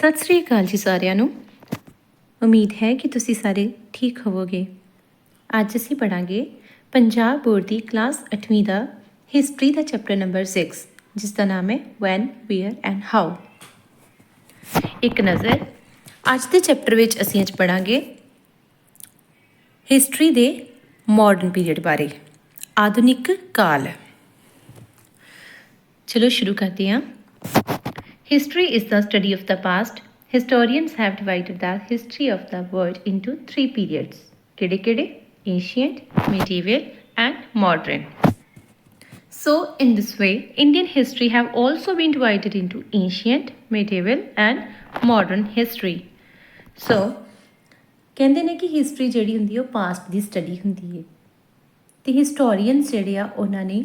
ਸਤਿ ਸ੍ਰੀ ਅਕਾਲ ਜੀ ਸਾਰਿਆਂ ਨੂੰ। ਉਮੀਦ ਹੈ ਕਿ ਤੁਸੀਂ ਸਾਰੇ ਠੀਕ ਹੋਵੋਗੇ। ਅੱਜ ਅਸੀਂ ਪੜਾਂਗੇ ਪੰਜਾਬ ਬੋਰਡ ਦੀ ਕਲਾਸ 8ਵੀਂ ਦਾ ਹਿਸਟਰੀ ਦਾ ਚੈਪਟਰ ਨੰਬਰ 6 ਜਿਸ ਦਾ ਨਾਮ ਹੈ ਵੈਨ ਵੇਅਰ ਐਂਡ ਹਾਊ ਇੱਕ ਨਜ਼ਰ, ਅੱਜ ਦੇ ਚੈਪਟਰ ਵਿੱਚ ਅਸੀਂ ਅੱਜ ਪੜਾਂਗੇ ਹਿਸਟਰੀ ਦੇ ਮਾਡਰਨ ਪੀਰੀਅਡ ਬਾਰੇ, ਆਧੁਨਿਕ ਕਾਲ। ਚਲੋ ਸ਼ੁਰੂ ਕਰਦੇ ਹਾਂ। History is the study of the past. Historians have divided the history of the world into three periods. ਕਿਹੜੇ ਕਿਹੜੇ Ancient, medieval and modern. So in this way, Indian history have also been divided into ancient, medieval and modern history. So ਕਹਿੰਦੇ ਨੇ ਕਿ history ਜਿਹੜੀ ਹੁੰਦੀ ਹੈ ਉਹ past ਦੀ study ਹੁੰਦੀ ਹੈ ਤੇ ਹਿਸਟੋਰੀਅਨਸ ਜਿਹੜੇ ਆ ਉਹਨਾਂ ਨੇ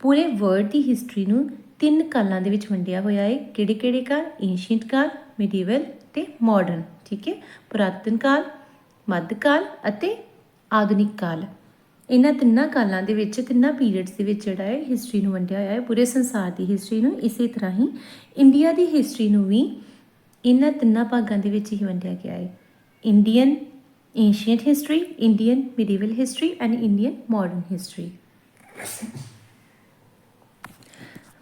ਪੂਰੇ ਵਰਲਡ ਦੀ ਹਿਸਟਰੀ ਨੂੰ ਤਿੰਨ ਕਾਲਾਂ ਦੇ ਵਿੱਚ ਵੰਡਿਆ ਹੋਇਆ ਹੈ। ਕਿਹੜੇ ਕਿਹੜੇ ਕਾਲ? ਏਂਸ਼ੀਅੰਟ ਕਾਲ ਮਿਡੀਵਲ ਤੇ ਮਾਡਰਨ ਠੀਕ ਹੈ? ਪੁਰਾਤਨ ਕਾਲ, ਮੱਧ ਕਾਲ ਅਤੇ ਆਧੁਨਿਕ ਕਾਲ। ਇਹਨਾਂ ਤਿੰਨਾਂ ਕਾਲਾਂ ਦੇ ਵਿੱਚ, ਤਿੰਨਾਂ ਪੀਰੀਅਡਸ ਦੇ ਵਿੱਚ ਜਿਹੜਾ ਹੈ ਹਿਸਟਰੀ ਨੂੰ ਵੰਡਿਆ ਹੋਇਆ ਹੈ। ਪੂਰੇ ਸੰਸਾਰ ਦੀ ਹਿਸਟਰੀ ਨੂੰ ਇਸੇ ਤਰ੍ਹਾਂ ਹੀ ਇੰਡੀਆ ਦੀ ਹਿਸਟਰੀ ਨੂੰ ਵੀ ਇਹਨਾਂ ਤਿੰਨਾਂ ਭਾਗਾਂ ਦੇ ਵਿੱਚ ਹੀ ਵੰਡਿਆ ਗਿਆ ਹੈ। Indian ancient history Indian medieval history and Indian modern history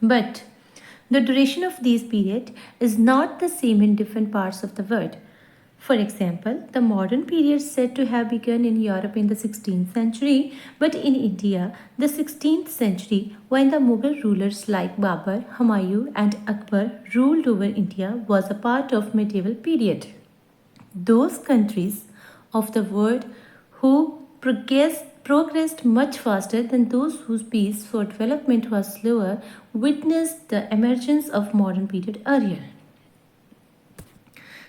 But the duration of these period is not the same in different parts of the world. For example, the modern period is said to have begun in Europe in the 16th century, but in India, the 16th century, when the Mughal rulers like Babur, Humayun, and Akbar ruled over India, was a part of medieval period. Those countries of the world who progressed, progressed much faster than those whose pace for development was slower witnessed the emergence of modern period earlier.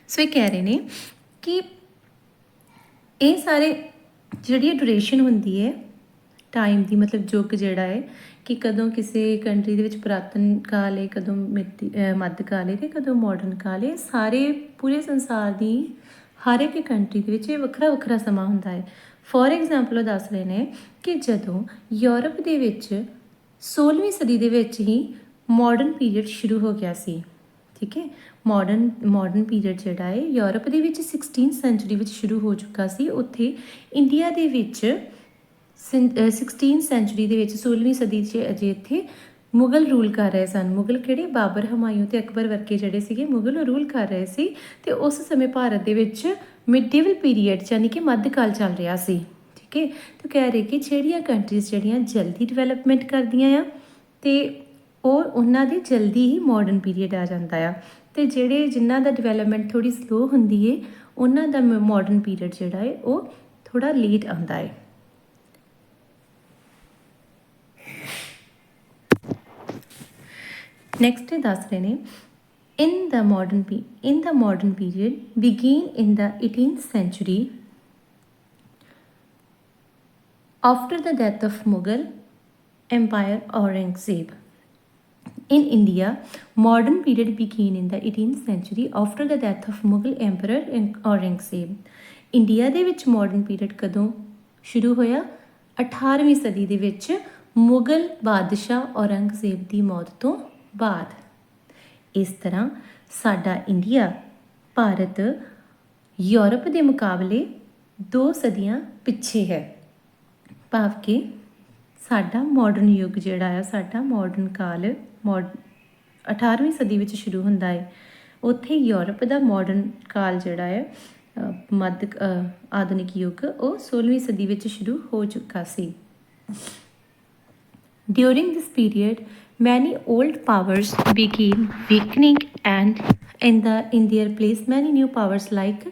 So ਇਹ ਕਹਿ ਰਹੇ ਨੇ ਕਿ ਇਹ ਸਾਰੇ ਜਿਹੜੀ duration ਹੁੰਦੀ ਹੈ ਟਾਈਮ ਦੀ ਮਤਲਬ ਯੁੱਗ ਜਿਹੜਾ ਹੈ ਕਿ ਕਦੋਂ ਕਿਸੇ ਕੰਟਰੀ ਦੇ ਵਿੱਚ ਪੁਰਾਤਨ ਕਾਲ ਹੈ ਕਦੋਂ ਮਿੱਤੀ- ਮੱਧ ਕਾਲ ਹੈ ਤੇ ਕਦੋਂ ਮਾਡਰਨ ਕਾਲ ਹੈ ਸਾਰੇ ਪੂਰੇ ਸੰਸਾਰ ਦੀ ਹਰ ਇੱਕ ਕੰਟਰੀ ਦੇ ਵਿੱਚ ਇਹ ਵੱਖਰਾ ਵੱਖਰਾ ਸਮਾਂ ਹੁੰਦਾ ਹੈ ਫੋਰ ਐਗਜ਼ਾਮਪਲ ਉਹ ਦੱਸ ਰਹੇ ਨੇ ਕਿ ਜਦੋਂ ਯੂਰਪ ਦੇ ਵਿੱਚ 16ਵੀਂ ਸਦੀ ਦੇ ਵਿੱਚ ਹੀ ਮਾਡਰਨ ਪੀਰੀਅਡ ਸ਼ੁਰੂ ਹੋ ਗਿਆ ਸੀ, ਠੀਕ ਹੈ? ਮਾਡਰਨ ਮਾਡਰਨ ਪੀਰੀਅਡ ਜਿਹੜਾ ਹੈ, ਯੂਰਪ ਦੇ ਵਿੱਚ 16th ਸੈਂਚੁਰੀ ਵਿੱਚ ਸ਼ੁਰੂ ਹੋ ਚੁੱਕਾ ਸੀ। ਉੱਥੇ ਇੰਡੀਆ ਦੇ ਵਿੱਚ 16th ਸੈਂਚੁਰੀ ਦੇ ਵਿੱਚ 16ਵੀਂ ਸਦੀ 'ਚ ਅਜੇ ਇੱਥੇ ਮੁਗਲ ਰੂਲ ਕਰ ਰਹੇ ਸਨ। ਮੁਗਲ ਕਿਹੜੇ? ਬਾਬਰ ਹਮਾਯੂ ਤੇ ਅਕਬਰ ਵਰਗੇ ਜਿਹੜੇ ਸੀਗੇ, ਮੁਗਲ ਰੂਲ ਕਰ ਰਹੇ ਸੀ ਤੇ ਉਸ ਸਮੇਂ ਭਾਰਤ ਦੇ ਵਿੱਚ ਮਿਡੀਵਲ ਪੀਰੀਅਡ ਯਾਨੀ ਕਿ ਮੱਧਕਾਲ ਚੱਲ ਰਿਹਾ ਸੀ। ਠੀਕ ਹੈ? ਤੇ ਕਹਿ ਰਹੇ ਕਿ ਜਿਹੜੀਆਂ ਕੰਟਰੀਜ਼ ਜਿਹੜੀਆਂ ਜਲਦੀ ਡਿਵੈਲਪਮੈਂਟ ਕਰਦੀਆਂ ਆ ਤੇ ਉਹ ਉਹਨਾਂ ਦੇ ਜਲਦੀ ਹੀ ਮਾਡਰਨ ਪੀਰੀਅਡ ਆ ਜਾਂਦਾ ਆ। ਤੇ ਜਿਹੜੇ ਜਿਨ੍ਹਾਂ ਦਾ ਡਿਵੈਲਪਮੈਂਟ ਥੋੜੀ ਸਲੋ ਹੁੰਦੀ ਏ, ਉਹਨਾਂ ਦਾ ਮਾਡਰਨ ਪੀਰੀਅਡ ਜਿਹੜਾ ਹੈ ਉਹ ਥੋੜਾ ਲੇਟ ਆਉਂਦਾ ਏ। ਨੈਕਸਟ ਇਹ ਦੱਸ ਰਹੇ ਨੇ in the modern pe- in the modern period begin in the 18th century after the death of mughal empire aurangzeb in india modern period began in the 18th century after the death of mughal emperor aurangzeb India ਦੇ ਵਿੱਚ modern period ਕਦੋਂ ਸ਼ੁਰੂ ਹੋਇਆ 18ਵੀਂ ਸਦੀ ਦੇ ਵਿੱਚ ਮੁਗਲ ਬਾਦਸ਼ਾਹ ਔਰੰਗਜ਼ੇਬ ਦੀ ਮੌਤ ਤੋਂ ਬਾਅਦ। ਇਸ ਤਰ੍ਹਾਂ ਸਾਡਾ ਇੰਡੀਆ ਭਾਰਤ ਯੂਰਪ ਦੇ ਮੁਕਾਬਲੇ ਦੋ ਸਦੀਆਂ ਪਿੱਛੇ ਹੈ। ਭਾਵ ਕਿ ਸਾਡਾ ਮਾਡਰਨ ਯੁੱਗ ਜਿਹੜਾ ਆ ਸਾਡਾ ਮਾਡਰਨ ਕਾਲ ਮਾਡ 18ਵੀਂ ਸਦੀ ਵਿੱਚ ਸ਼ੁਰੂ ਹੁੰਦਾ ਹੈ ਉੱਥੇ ਯੂਰਪ ਦਾ ਮਾਡਰਨ ਕਾਲ ਜਿਹੜਾ ਹੈ ਮੱਧ ਆਧੁਨਿਕ ਯੁੱਗ ਉਹ 16ਵੀਂ ਸਦੀ ਵਿੱਚ ਸ਼ੁਰੂ ਹੋ ਚੁੱਕਾ ਸੀ। During this period, many old powers became weakening, and in the in their place, many new powers like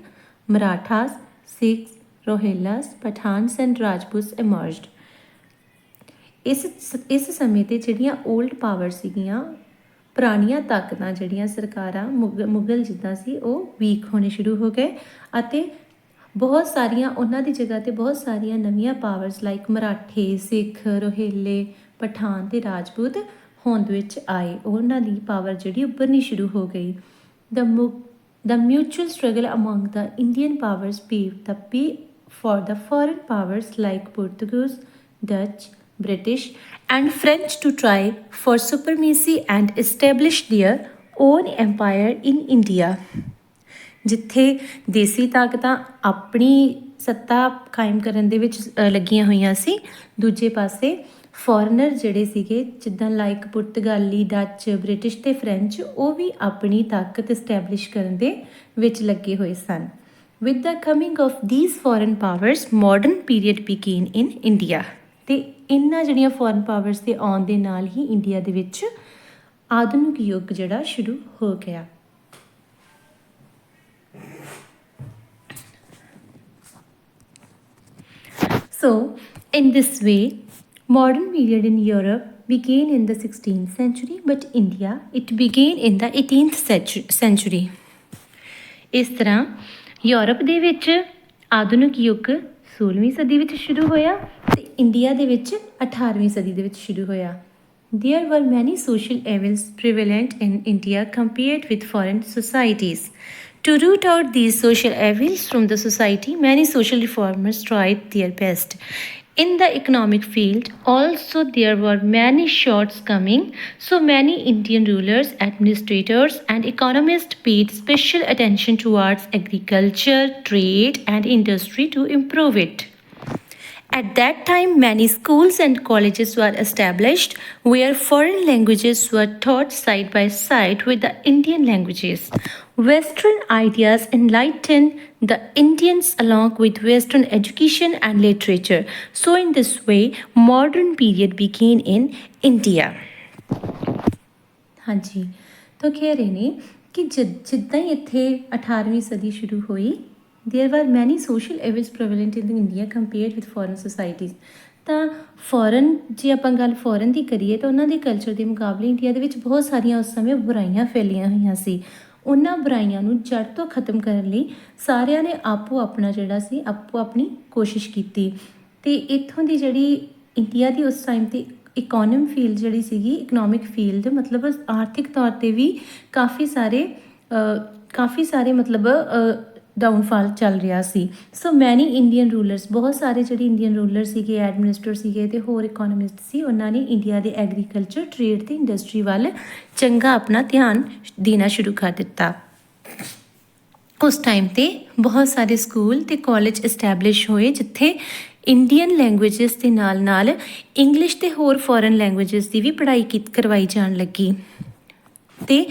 Marathas, Sikhs, Rohillas, Pathans, and Rajputs emerged. ਇਸ ਇਸ ਸਮੇਂ ਤੇ ਜਿਹੜੀਆਂ 올ਡ ਪਾਵਰ ਸੀਗੀਆਂ ਪੁਰਾਣੀਆਂ ਤਾਕਤਾਂ ਜਿਹੜੀਆਂ ਸਰਕਾਰਾਂ ਮੁਗ- ਮੁਗਲ ਜਿੱਦਾਂ ਸੀ ਉਹ ਵੀਕ ਹੋਣੇ ਸ਼ੁਰੂ ਹੋ ਗਏ ਅਤੇ ਬਹੁਤ ਸਾਰੀਆਂ ਉਹਨਾਂ ਦੀ ਜਗ੍ਹਾ ਤੇ ਬਹੁਤ ਸਾਰੀਆਂ ਨਵੀਆਂ ਪਾਵਰਸ ਲਾਈਕ ਮਰਾਠੇ ਸਿੱਖ ਰੋਹਿਲੇ ਪਠਾਨ ਤੇ ਰਾਜਪੂਤ ਹੋਂਦ ਵਿੱਚ ਆਏ ਉਹਨਾਂ ਦੀ ਪਾਵਰ ਜਿਹੜੀ ਉੱਭਰਨੀ ਸ਼ੁਰੂ ਹੋ ਗਈ the mu- the mutual struggle among the Indian powers paved the way for the foreign powers like Portuguese, Dutch, British, and French to try for supremacy and establish their own empire in India. ਜਿੱਥੇ ਦੇਸੀ ਤਾਕਤਾਂ ਆਪਣੀ ਸੱਤਾ ਕਾਇਮ ਕਰਨ ਦੇ ਵਿੱਚ ਅ, ਲੱਗੀਆਂ ਹੋਈਆਂ ਸੀ ਦੂਜੇ ਪਾਸੇ ਫੋਰਨਰ ਜਿਹੜੇ ਸੀਗੇ ਜਿੱਦਾਂ ਲਾਈਕ ਪੁਰਤਗਾਲੀ ਡੱਚ ਬ੍ਰਿਟਿਸ਼ ਤੇ ਫ੍ਰੈਂਚ ਉਹ ਵੀ ਆਪਣੀ ਤਾਕਤ ਐਸਟੈਬਲਿਸ਼ ਕਰਨ ਦੇ ਵਿੱਚ ਲੱਗੇ ਹੋਏ ਸਨ। With the coming of these foreign powers, modern period began in India ਤੇ ਇਹਨਾਂ ਜਿਹੜੀਆਂ ਫੋਰਨ ਪਾਵਰਸ ਦੇ ਆਉਣ ਦੇ ਨਾਲ ਹੀ ਇੰਡੀਆ ਦੇ ਵਿੱਚ ਆਧੁਨਿਕ ਯੁੱਗ ਜਿਹੜਾ ਸ਼ੁਰੂ ਹੋ ਗਿਆ। So, in this way, modern period in Europe began in the 16th century, but India it began in the 18th centu- century. ਇਸ ਤਰ੍ਹਾਂ ਯੂਰਪ ਦੇ ਵਿੱਚ ਆਧੁਨਿਕ ਯੁੱਗ 16ਵੀਂ ਸਦੀ ਵਿੱਚ ਸ਼ੁਰੂ ਹੋਇਆ ਤੇ ਇੰਡੀਆ ਦੇ ਵਿੱਚ 18ਵੀਂ ਸਦੀ ਦੇ ਵਿੱਚ ਸ਼ੁਰੂ ਹੋਇਆ There were many social evils prevalent in India compared with foreign societies. To root out these social evils from the society, many social reformers tried their best. In the economic field, also there were many shortcomings, so many Indian rulers, administrators, and economists paid special attention towards agriculture, trade, and industry to improve it. At that time, many schools and colleges were established where foreign languages were taught side by side with the Indian languages. Western ideas enlightened the Indians along with Western education and literature. So, in this way, modern period began in India. ਹਾਂਜੀ ਤਾਂ ਕਹਿ ਰਹੇ ਨੇ ਕਿ ਜਿ- ਜਿੱਦਾਂ ਹੀ ਇੱਥੇ 18ਵੀਂ ਸਦੀ ਸ਼ੁਰੂ ਹੋਈ There were many social evils prevalent in India compared with foreign societies. ਤਾਂ ਫੋਰਨ ਜੇ ਆਪਾਂ ਗੱਲ ਫੋਰਨ ਦੀ ਕਰੀਏ ਤਾਂ ਉਹਨਾਂ ਦੇ ਕਲਚਰ ਦੇ ਮੁਕਾਬਲੇ ਇੰਡੀਆ ਦੇ ਵਿੱਚ ਬਹੁਤ ਸਾਰੀਆਂ ਉਸ ਸਮੇਂ ਬੁਰਾਈਆਂ ਫੈਲੀਆਂ ਹੋਈਆਂ ਸੀ ਉਹਨਾਂ ਬੁਰਾਈਆਂ ਨੂੰ ਜੜ ਤੋਂ ਖਤਮ ਕਰਨ ਲਈ ਸਾਰਿਆਂ ਨੇ ਆਪੋ ਆਪਣਾ ਜਿਹੜਾ ਸੀ, ਆਪੋ ਆਪਣੀ ਕੋਸ਼ਿਸ਼ ਕੀਤੀ ਤੇ ਇੱਥੋਂ ਦੀ ਜਿਹੜੀ ਇੰਡੀਆ ਦੀ ਉਸ ਟਾਈਮ ਤੇ ਇਕਨੋਮਿਕ ਫੀਲਡ ਜਿਹੜੀ ਸੀਗੀ ਇਕਨੋਮਿਕ ਫੀਲਡ ਮਤਲਬ ਆਰਥਿਕ ਤੌਰ ਤੇ ਵੀ ਕਾਫੀ ਸਾਰੇ ਕਾਫੀ ਸਾਰੇ ਮਤਲਬ ਡਾਊਨਫਾਲ ਚੱਲ ਰਿਹਾ ਸੀ। ਸੋ ਮੈਨੀ ਇੰਡੀਅਨ ਰੂਲਰਸ ਬਹੁਤ ਸਾਰੇ ਜਿਹੜੇ ਇੰਡੀਅਨ ਰੂਲਰ ਸੀਗੇ ਐਡਮਿਨਿਸਟਰ ਸੀਗੇ ਤੇ ਹੋਰ ਇਕਨੋਮਿਸਟ ਸੀ, ਉਹਨਾਂ ਨੇ ਇੰਡੀਆ ਦੇ ਐਗਰੀਕਲਚਰ ਟ੍ਰੇਡ ਤੇ ਇੰਡਸਟਰੀ ਵੱਲ ਚੰਗਾ ਆਪਣਾ ਧਿਆਨ ਦੇਣਾ ਸ਼ੁਰੂ ਕਰ ਦਿੱਤਾ। ਉਸ ਟਾਈਮ ਤੇ ਬਹੁਤ ਸਾਰੇ ਸਕੂਲ ਤੇ ਕਾਲਜ ਐਸਟੈਬਲਿਸ਼ ਹੋਏ, ਜਿੱਥੇ ਇੰਡੀਅਨ ਲੈਂਗੁਏਜਸ ਦੇ ਨਾਲ ਨਾਲ ਇੰਗਲਿਸ਼ ਤੇ ਹੋਰ ਫੋਰਨ ਲੈਂਗੁਏਜਸ ਦੀ ਵੀ ਪੜ੍ਹਾਈ ਕੀਤ ਕਰਵਾਈ ਜਾਣ ਲੱਗੀ। ਤੇ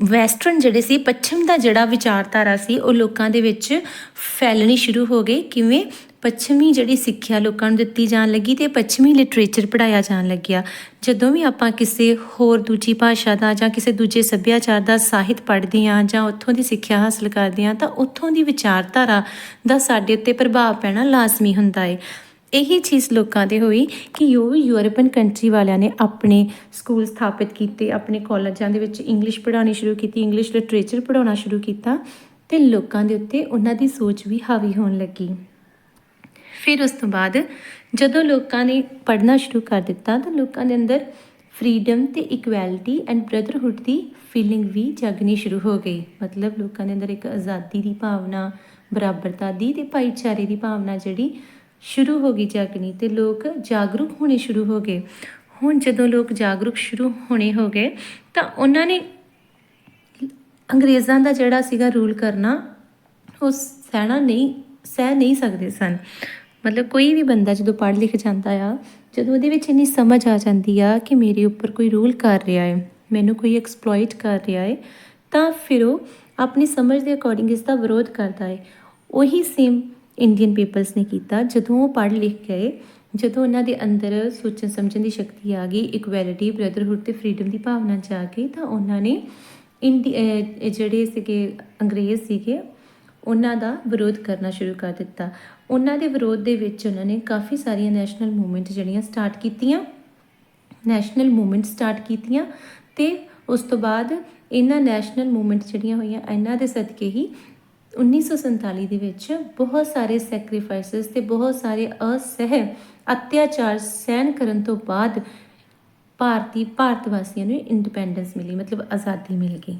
ਵੈਸਟਰਨ ਜਿਹੜੇ ਸੀ, ਪੱਛਮ ਦਾ ਜਿਹੜਾ ਵਿਚਾਰਧਾਰਾ ਸੀ, ਉਹ ਲੋਕਾਂ ਦੇ ਵਿੱਚ ਫੈਲਣੀ ਸ਼ੁਰੂ ਹੋ ਗਈ। ਕਿਵੇਂ? ਪੱਛਮੀ ਜਿਹੜੀ ਸਿੱਖਿਆ ਲੋਕਾਂ ਨੂੰ ਦਿੱਤੀ ਜਾਣ ਲੱਗੀ ਤੇ ਪੱਛਮੀ ਲਿਟਰੇਚਰ ਪੜਾਇਆ ਜਾਣ ਲੱਗਿਆ। ਜਦੋਂ ਵੀ ਆਪਾਂ ਕਿਸੇ ਹੋਰ ਦੂਜੀ ਭਾਸ਼ਾ ਦਾ ਜਾਂ ਕਿਸੇ ਦੂਜੇ ਸੱਭਿਆਚਾਰ ਦਾ ਸਾਹਿਤ ਪੜ੍ਹਦੇ ਹਾਂ ਜਾਂ ਉੱਥੋਂ ਦੀ ਸਿੱਖਿਆ ਹਾਸਲ ਕਰਦੇ ਹਾਂ, ਤਾਂ ਉੱਥੋਂ ਦੀ ਵਿਚਾਰਧਾਰਾ ਦਾ ਸਾਡੇ ਉੱਤੇ ਪ੍ਰਭਾਵ ਪੈਣਾ ਲਾਜ਼ਮੀ ਹੁੰਦਾ ਹੈ ਇਹੀ ਚੀਜ਼ ਲੋਕਾਂ ਦੇ ਹੋਈ ਕਿ ਉਹ ਯੂਰਪਨ ਕੰਟਰੀ ਵਾਲਿਆਂ ਨੇ ਆਪਣੇ ਸਕੂਲ ਸਥਾਪਿਤ ਕੀਤੇ, ਆਪਣੇ ਕਾਲਜਾਂ ਦੇ ਵਿੱਚ ਇੰਗਲਿਸ਼ ਪੜ੍ਹਾਉਣੀ ਸ਼ੁਰੂ ਕੀਤੀ ਇੰਗਲਿਸ਼ ਲਿਟਰੇਚਰ ਪੜ੍ਹਾਉਣਾ ਸ਼ੁਰੂ ਕੀਤਾ ਤੇ ਲੋਕਾਂ ਦੇ ਉੱਤੇ ਉਹਨਾਂ ਦੀ ਸੋਚ ਵੀ ਹਾਵੀ ਹੋਣ ਲੱਗੀ। ਫਿਰ ਉਸ ਤੋਂ ਬਾਅਦ ਜਦੋਂ ਲੋਕਾਂ ਨੇ ਪੜ੍ਹਨਾ ਸ਼ੁਰੂ ਕਰ ਦਿੱਤਾ ਤਾਂ ਲੋਕਾਂ ਦੇ ਅੰਦਰ ਫਰੀडम ਤੇ ਇਕੁਐਲਿਟੀ ਐਂਡ ਬ੍ਰਦਰਹੁੱਡ ਦੀ ਫੀਲਿੰਗ ਵੀ ਜਾਗਣੀ ਸ਼ੁਰੂ ਹੋ ਗਈ। ਮਤਲਬ ਲੋਕਾਂ ਦੇ ਅੰਦਰ ਇੱਕ ਆਜ਼ਾਦੀ ਦੀ ਭਾਵਨਾ, ਬਰਾਬਰਤਾ ਦੀ ਤੇ ਭਾਈਚਾਰੇ ਦੀ ਭਾਵਨਾ ਜਿਹੜੀ ਸ਼ੁਰੂ ਹੋ ਗਈ ਜਾਗਣੀ ਤੇ ਲੋਕ ਜਾਗਰੂਕ ਹੋਣੇ ਸ਼ੁਰੂ ਹੋ ਗਏ। ਹੁਣ ਜਦੋਂ ਲੋਕ ਜਾਗਰੂਕ ਸ਼ੁਰੂ ਹੋਣੇ ਹੋ ਗਏ, ਤਾਂ ਉਹਨਾਂ ਨੇ ਅੰਗਰੇਜ਼ਾਂ ਦਾ ਜਿਹੜਾ ਸੀਗਾ ਰੂਲ ਕਰਨਾ, ਉਹ ਸਹਿਣਾ ਨਹੀਂ, ਸਹਿ ਨਹੀਂ ਸਕਦੇ ਸਨ। ਮਤਲਬ ਕੋਈ ਵੀ ਬੰਦਾ ਜਦੋਂ ਪੜ੍ਹ ਲਿਖ ਜਾਂਦਾ ਆ, ਜਦੋਂ ਉਹਦੇ ਵਿੱਚ ਇੰਨੀ ਸਮਝ ਆ ਜਾਂਦੀ ਆ ਕਿ ਮੇਰੇ ਉੱਪਰ ਕੋਈ ਰੂਲ ਕਰ ਰਿਹਾ ਹੈ ਮੈਨੂੰ ਕੋਈ ਐਕਸਪਲੋਇਟ ਕਰ ਰਿਹਾ ਹੈ ਤਾਂ ਫਿਰ ਉਹ ਆਪਣੀ ਸਮਝ ਦੇ ਅਕੋਰਡਿੰਗ ਇਸ ਦਾ ਵਿਰੋਧ ਕਰਦਾ ਹੈ ਉਹੀ ਸੇਮ ਇੰਡੀਅਨ ਪੀਪਲਸ ਨੇ ਕੀਤਾ। ਜਦੋਂ ਉਹ ਪੜ੍ਹ ਲਿਖ ਗਏ, ਜਦੋਂ ਉਹਨਾਂ ਦੇ ਅੰਦਰ ਸੋਚਣ ਸਮਝਣ ਦੀ ਸ਼ਕਤੀ ਆ ਗਈ ਇਕੁਐਲਿਟੀ ਬ੍ਰਦਰਹੁੱਡ ਤੇ ਫਰੀडम ਦੀ ਭਾਵਨਾ ਜਾ ਗਈ, ਤਾਂ ਉਹਨਾਂ ਨੇ ਇੰਡੀ ਜਿਹੜੇ ਸੀਗੇ, ਅੰਗਰੇਜ਼ ਸੀਗੇ, ਉਹਨਾਂ ਦਾ ਵਿਰੋਧ ਕਰਨਾ ਸ਼ੁਰੂ ਕਰ ਦਿੱਤਾ। ਉਹਨਾਂ ਦੇ ਵਿਰੋਧ ਦੇ ਵਿੱਚ ਉਹਨਾਂ ਨੇ ਕਾਫੀ ਸਾਰੀਆਂ ਨੈਸ਼ਨਲ ਮੂਵਮੈਂਟ ਜਿਹੜੀਆਂ ਸਟਾਰਟ ਕੀਤੀਆਂ ਨੈਸ਼ਨਲ ਮੂਵਮੈਂਟ ਸਟਾਰਟ ਕੀਤੀਆਂ ਤੇ ਉਸ ਤੋਂ ਬਾਅਦ ਇਹਨਾਂ ਨੈਸ਼ਨਲ ਮੂਵਮੈਂਟ ਜਿਹੜੀਆਂ ਹੋਈਆਂ, ਇਹਨਾਂ ਦੇ ਸਦਕੇ ਹੀ 1947 ਦੇ ਵਿੱਚ ਬਹੁਤ ਸਾਰੇ ਸੈਕਰੀਫਾਈਸਸ ਤੇ ਬਹੁਤ ਸਾਰੇ ਅਸਹਿ ਅਤਿਆਚਾਰ ਸਹਿਣ ਕਰਨ ਤੋਂ ਬਾਅਦ ਭਾਰਤੀ ਭਾਰਤ ਵਾਸੀਆਂ ਨੂੰ ਇੰਡੀਪੈਂਡੈਂਸ ਮਿਲੀ ਮਤਲਬ ਆਜ਼ਾਦੀ ਮਿਲ ਗਈ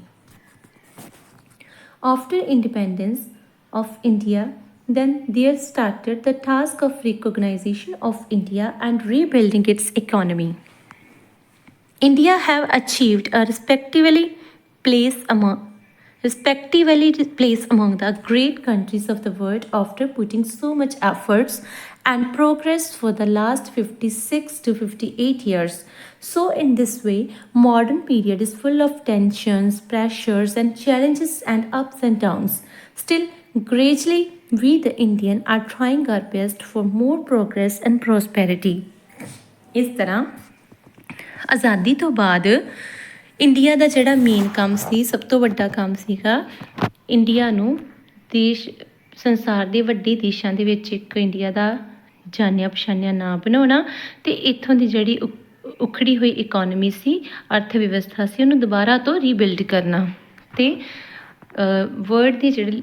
After independence of India, then there started the task of recognition of India and rebuilding its economy. India have achieved a respectably place among respectively placed among the great countries of the world after putting so much efforts and progress for the last 56 to 58 years. So in this way, modern period is full of tensions, pressures and challenges and ups and downs. Still, gradually, we the Indian are trying our best for more progress and prosperity. ਇਸ ਤਰ੍ਹਾਂ ਆਜ਼ਾਦੀ ਤੋਂ ਬਾਅਦ India ਦਾ ਜਿਹੜਾ main ਕੰਮ ਸੀ, ਸਭ ਤੋਂ ਵੱਡਾ ਕੰਮ ਸੀਗਾ ਇੰਡੀਆ ਨੂੰ ਦੇਸ਼, ਸੰਸਾਰ ਦੇ ਵੱਡੇ ਦੇਸ਼ਾਂ ਦੇ ਵਿੱਚ ਇੱਕ ਇੰਡੀਆ ਦਾ ਜਾਣਿਆ ਪਛਾਣਿਆ ਨਾਂ ਬਣਾਉਣਾ ਤੇ ਇੱਥੋਂ ਦੀ ਜਿਹੜੀ ਉ- ਉਖੜੀ ਹੋਈ ਇਕਨੋਮੀ ਸੀ ਅਰਥ ਵਿਵਸਥਾ ਸੀ, ਉਹਨੂੰ ਦੁਬਾਰਾ ਤੋਂ ਰੀਬਿਲਡ ਕਰਨਾ ਤੇ ਵਰਲਡ ਦੇ ਜਿਹੜੇ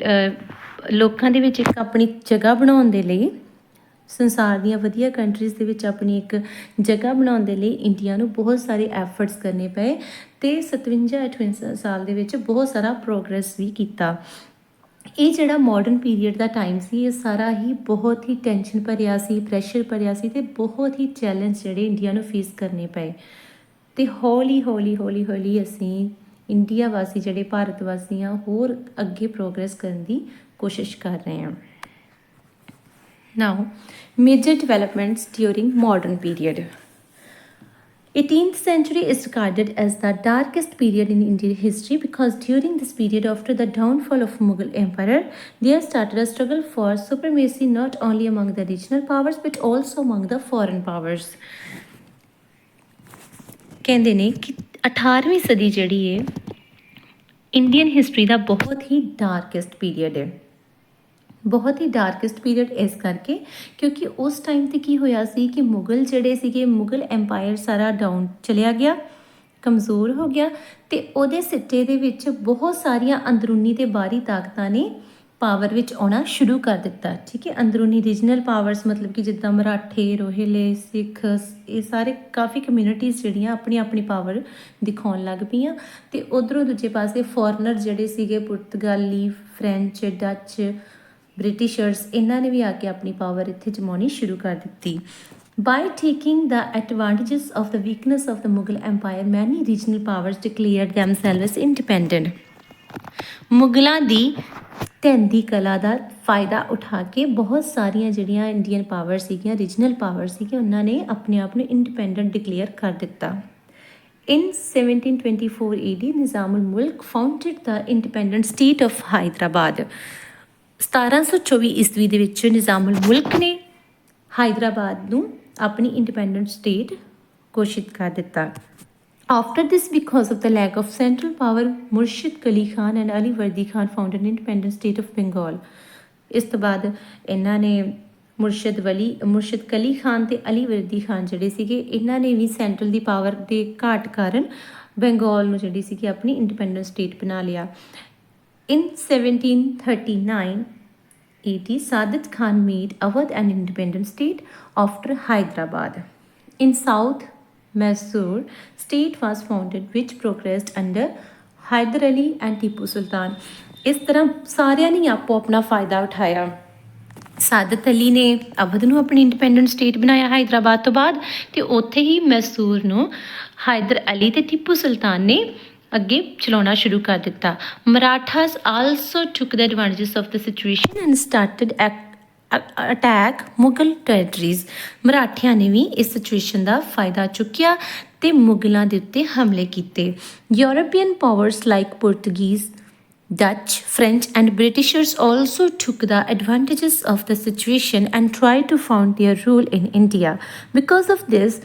ਲੋਕਾਂ ਦੇ ਵਿੱਚ ਇੱਕ ਆਪਣੀ ਜਗ੍ਹਾ ਬਣਾਉਣ ਦੇ ਲਈ ਸੰਸਾਰ ਦੀਆਂ ਵਧੀਆ ਕੰਟਰੀਜ਼ ਦੇ ਵਿੱਚ ਆਪਣੀ ਇੱਕ ਜਗ੍ਹਾ ਬਣਾਉਣ ਦੇ ਲਈ ਇੰਡੀਆ ਨੂੰ ਬਹੁਤ ਸਾਰੇ ਐਫਰਟਸ ਕਰਨੇ ਪਏ ਤੇ 57 58 ਸਾਲ ਦੇ ਵਿੱਚ ਬਹੁਤ ਸਾਰਾ ਪ੍ਰੋਗਰੈਸ ਵੀ ਕੀਤਾ। ਇਹ ਜਿਹੜਾ ਮਾਡਰਨ ਪੀਰੀਅਡ ਦਾ ਟਾਈਮ ਸੀ, ਇਹ ਸਾਰਾ ਹੀ ਬਹੁਤ ਹੀ ਟੈਨਸ਼ਨ ਭਰਿਆ ਸੀ ਪ੍ਰੈਸ਼ਰ ਭਰਿਆ ਸੀ ਤੇ ਬਹੁਤ ਹੀ ਚੈਲੰਜ ਜਿਹੜੇ ਇੰਡੀਆ ਨੂੰ ਫੇਸ ਕਰਨੇ ਪਏ। ਤੇ ਹੌਲੀ ਹੌਲੀ ਹੌਲੀ ਹੌਲੀ ਅਸੀਂ ਇੰਡੀਆ ਵਾਸੀ ਜਿਹੜੇ ਭਾਰਤ ਵਾਸੀ ਆ, ਹੋਰ ਅੱਗੇ ਪ੍ਰੋਗਰੈਸ ਕਰਨ ਦੀ ਕੋਸ਼ਿਸ਼ ਕਰ ਰਹੇ ਹਾਂ। Now, major developments during modern period. 18th century is regarded as the darkest period in Indian history because during this period after the downfall of Mughal emperor there started a struggle for supremacy not only among the regional powers but also among the foreign powers ਕਹਿੰਦੇ ਨੇ ਕਿ 18ਵੀਂ ਸਦੀ ਜਿਹੜੀ ਹੈ Indian history ਦਾ ਬਹੁਤ ਹੀ ਡਾਰਕੈਸਟ period ਹੈ ਬਹੁਤ ਹੀ ਡਾਰਕੈਸਟ period ਇਸ ਕਰਕੇ, ਕਿਉਂਕਿ ਉਸ ਟਾਈਮ ਤੇ ਕੀ ਹੋਇਆ ਸੀ ਕਿ ਮੁਗਲ ਜਿਹੜੇ ਸੀਗੇ, ਮੁਗਲ ਐਮਪਾਇਰ ਸਾਰਾ ਡਾਊਨ ਚਲਿਆ ਗਿਆ, ਕਮਜ਼ੋਰ ਹੋ ਗਿਆ ਤੇ ਉਹਦੇ ਸਿੱਟੇ ਦੇ ਵਿੱਚ ਬਹੁਤ ਸਾਰੀਆਂ ਅੰਦਰੂਨੀ ਤੇ ਬਾਹਰੀ ਤਾਕਤਾਂ ਨੇ ਪਾਵਰ ਵਿੱਚ ਆਉਣਾ ਸ਼ੁਰੂ ਕਰ ਦਿੱਤਾ, ਠੀਕ ਹੈ? ਅੰਦਰੂਨੀ ਰੀਜਨਲ ਪਾਵਰਸ ਮਤਲਬ ਕਿ ਜਿੱਦਾਂ ਮਰਾਠੇ, ਰੋਹਿਲੇ, ਸਿੱਖ, ਇਹ ਸਾਰੇ ਕਾਫੀ ਕਮਿਊਨਿਟੀਆਂ ਜਿਹੜੀਆਂ ਆਪਣੀ ਆਪਣੀ ਪਾਵਰ ਦਿਖਾਉਣ ਲੱਗ ਪਈਆਂ ਤੇ ਉਧਰੋਂ ਦੂਜੇ ਪਾਸੇ ਫੋਰਨਰ ਜਿਹੜੇ ਸੀਗੇ, ਪੁਰਤਗਾਲੀ ਫ੍ਰੈਂਚ ਡੱਚ ਬ੍ਰਿਟਿਸ਼ਰਸ ਇਹਨਾਂ ਨੇ ਵੀ ਆ ਕੇ ਆਪਣੀ ਪਾਵਰ ਇੱਥੇ ਜਮਾਉਣੀ ਸ਼ੁਰੂ ਕਰ ਦਿੱਤੀ by taking the advantages of the weakness of the mughal empire many regional powers declared themselves independent ਮੁਗਲਾਂ ਦੀ ਧੰਦੀ ਕਲਾ ਦਾ ਫਾਇਦਾ ਉਠਾ ਕੇ ਬਹੁਤ ਸਾਰੀਆਂ ਜਿਹੜੀਆਂ ਇੰਡੀਅਨ ਪਾਵਰ ਸੀਗੀਆਂ ਰੀਜਨਲ ਪਾਵਰ ਸੀਗੀਆਂ ਉਹਨਾਂ ਨੇ ਆਪਣੇ ਆਪ ਨੂੰ ਇੰਡੀਪੈਂਡੈਂਟ ਡਿਕਲੇਅਰ ਕਰ ਦਿੱਤਾ In 1724 AD, Nizamul Mulk founded the independent state of Hyderabad. 1724 ਈਸਵੀ ਦੇ ਵਿੱਚ ਨਿਜ਼ਾਮੁਲ ਮੁਲਕ ਨੇ ਹਾਈਦਰਾਬਾਦ ਨੂੰ ਆਪਣੀ ਇੰਡੀਪੈਂਡੈਂਟ ਸਟੇਟ ਘੋਸ਼ਿਤ ਕਰ ਦਿੱਤਾ After this, because of the lack of central power, Murshid Kali Khan and Ali Vardi Khan founded an independent state of Bengal. ਇਸ ਤੋਂ ਬਾਅਦ ਇਹਨਾਂ ਨੇ ਮੁਰਸ਼ਿਦ ਵਲੀ ਮੁਰਸ਼ਿਦ ਕਲੀ ਖਾਨ ਤੇ ਅਲੀ ਵਰਦੀ ਖਾਨ ਜਿਹੜੇ ਸੀਗੇ ਇਹਨਾਂ ਨੇ ਵੀ ਸੈਂਟਰਲ ਦੀ ਪਾਵਰ ਦੇ ਘਾਟ ਕਾਰਨ ਬੰਗਾਲ ਨੂੰ ਜਿਹੜੀ ਸੀਗੀ ਆਪਣੀ ਇੰਡੀਪੈਂਡੈਂਟ ਸਟੇਟ ਬਣਾ ਲਿਆ In 1739 AD, Sadat Khan made Awadh an independent state after Hyderabad. In South Mysore, state was founded which progressed under Hyder Ali and Tipu Sultan. ਇਸ ਤਰ੍ਹਾਂ ਸਾਰਿਆਂ ਨੇ ਆਪੋ ਆਪਣਾ ਫਾਇਦਾ ਉਠਾਇਆ ਸਾਦਤ ਅਲੀ ਨੇ ਅਵਧ ਨੂੰ ਆਪਣੀ ਇੰਡੀਪੈਂਡੈਂਟ ਸਟੇਟ ਬਣਾਇਆ ਹਾਈਦਰਾਬਾਦ ਤੋਂ ਬਾਅਦ ਤੇ ਉੱਥੇ ਹੀ ਮੈਸੂਰ ਨੂੰ ਹਾਇਦਰ ਅਲੀ ਤੇ ਟਿੱਪੂ ਸੁਲਤਾਨ ਨੇ ਅੱਗੇ ਚਲਾਉਣਾ ਸ਼ੁਰੂ ਕਰ ਦਿੱਤਾ। Marathas also took the advantage of the situation and started attack Mughal territories ਮਰਾਠਿਆਂ ਨੇ ਵੀ ਇਸ ਸਿਚੁਏਸ਼ਨ ਦਾ ਫਾਇਦਾ ਚੁੱਕਿਆ ਤੇ ਮੁਗਲਾਂ ਦੇ ਉੱਤੇ ਹਮਲੇ ਕੀਤੇ। European powers like Portuguese Dutch, French, and Britishers also took the advantages of the situation and tried to found their rule in India. Because of this,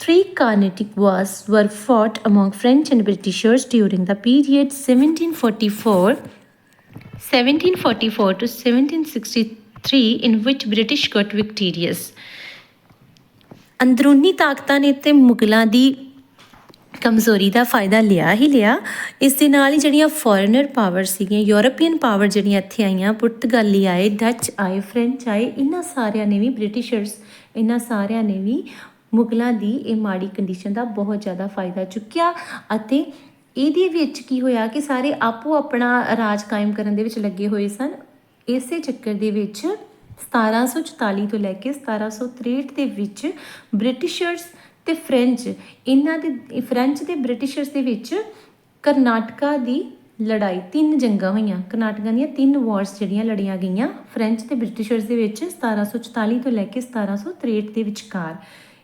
three Carnatic wars were fought among French and Britishers during the period 1744 1744 to 1763 in which British got victorious. ਅੰਦਰੂਨੀ ਤਾਕਤਾਂ ਨੇ ਤੇ ਮੁਗਲਾਂ ਦੀ ਕਮਜ਼ੋਰੀ ਦਾ ਫਾਇਦਾ ਲਿਆ ਹੀ ਲਿਆ ਇਸ ਦੇ ਨਾਲ ਹੀ ਜਿਹੜੀਆਂ ਫੋਰਨਰ ਪਾਵਰ ਸੀਗੀਆਂ ਯੂਰੋਪੀਅਨ ਪਾਵਰ ਜਿਹੜੀਆਂ ਇੱਥੇ ਆਈਆਂ, ਪੁਰਤਗਾਲੀ ਆਏ ਡੱਚ ਆਏ ਫ੍ਰੈਂਚ ਆਏ, ਇਹਨਾਂ ਸਾਰਿਆਂ ਨੇ ਵੀ ਬ੍ਰਿਟਿਸ਼ਰਸ ਇਹਨਾਂ ਸਾਰਿਆਂ ਨੇ ਵੀ ਮੁਗਲਾਂ ਦੀ ਇਹ ਮਾੜੀ ਕੰਡੀਸ਼ਨ ਦਾ ਬਹੁਤ ਜ਼ਿਆਦਾ ਫਾਇਦਾ ਚੁੱਕਿਆ ਅਤੇ ਇਹਦੇ ਵਿੱਚ ਕੀ ਹੋਇਆ ਕਿ ਸਾਰੇ ਆਪੋ ਆਪਣਾ ਰਾਜ ਕਾਇਮ ਕਰਨ ਦੇ ਵਿੱਚ ਲੱਗੇ ਹੋਏ ਸਨ। ਇਸੇ ਚੱਕਰ ਦੇ ਵਿੱਚ 1744 ਤੋਂ ਲੈ ਕੇ 1763 ਦੇ ਵਿੱਚ ਬ੍ਰਿਟਿਸ਼ਰਸ ਤੇ ਫ੍ਰੈਂਚ, ਇਹਨਾਂ ਦੇ, ਫ੍ਰੈਂਚ ਤੇ ਬ੍ਰਿਟਿਸ਼ਰਸ ਦੇ ਵਿੱਚ ਕਰਨਾਟਕਾ ਦੀ ਲੜਾਈ, ਤਿੰਨ ਜੰਗਾਂ ਹੋਈਆਂ। ਕਰਨਾਟਕਾ ਦੀਆਂ ਤਿੰਨ ਵਾਰਸ ਜਿਹੜੀਆਂ ਲੜੀਆਂ ਗਈਆਂ, ਫ੍ਰੈਂਚ ਤੇ ਬ੍ਰਿਟਿਸ਼ਰਸ ਦੇ ਵਿੱਚ 1744 ਤੋਂ ਲੈ ਕੇ 1763 ਦੇ ਵਿਚਕਾਰ।